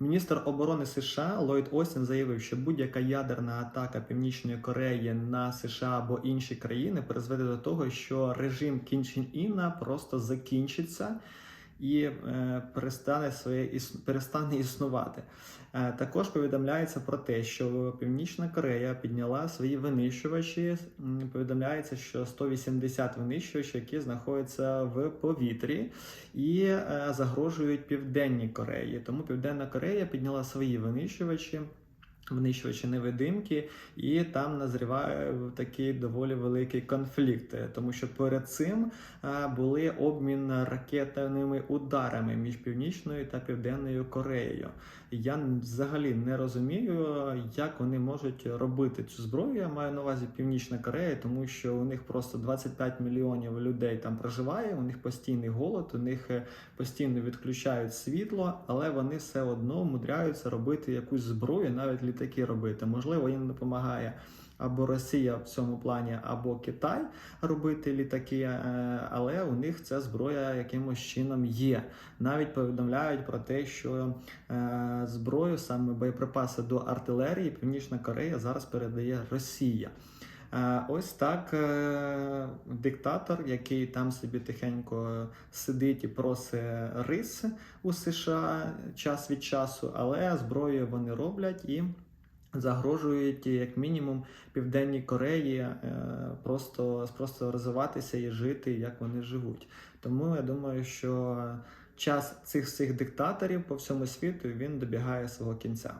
Міністр оборони США Ллойд Остін заявив, що будь-яка ядерна атака Північної Кореї на США або інші країни призведе до того, що режим Кім Чен просто закінчиться і е, перестане своє перестане існувати. Е, також повідомляється про те, що Північна Корея підняла свої винищувачі. Повідомляється, що 180 винищувачів, які знаходяться в повітрі і е, загрожують Південній Кореї. Тому Південна Корея підняла свої винищувачі. Винищувачі невидимки, і там назріває такий доволі великий конфлікт, тому що перед цим е, були обмін ракетними ударами між північною та південною Кореєю. Я взагалі не розумію, як вони можуть робити цю зброю. Я маю на увазі Північна Корея, тому що у них просто 25 мільйонів людей там проживає. У них постійний голод, у них е, постійно відключають світло, але вони все одно мудряються робити якусь зброю, навіть літаки робити. Можливо, їм допомагає. Або Росія в цьому плані, або Китай робити літаки, е, але у них ця зброя якимось чином є. Навіть повідомляють про те, що е, зброю, саме боєприпаси до артилерії, Північна Корея зараз передає Росія. Е, Ось так диктатор, який там собі тихенько сидить і просить рис у США час від часу, але зброю вони роблять і загрожують як мінімум Південній Кореї е, просто, просто розвиватися і жити, як вони живуть. Тому я думаю, що час цих всіх диктаторів по всьому світу він добігає свого кінця.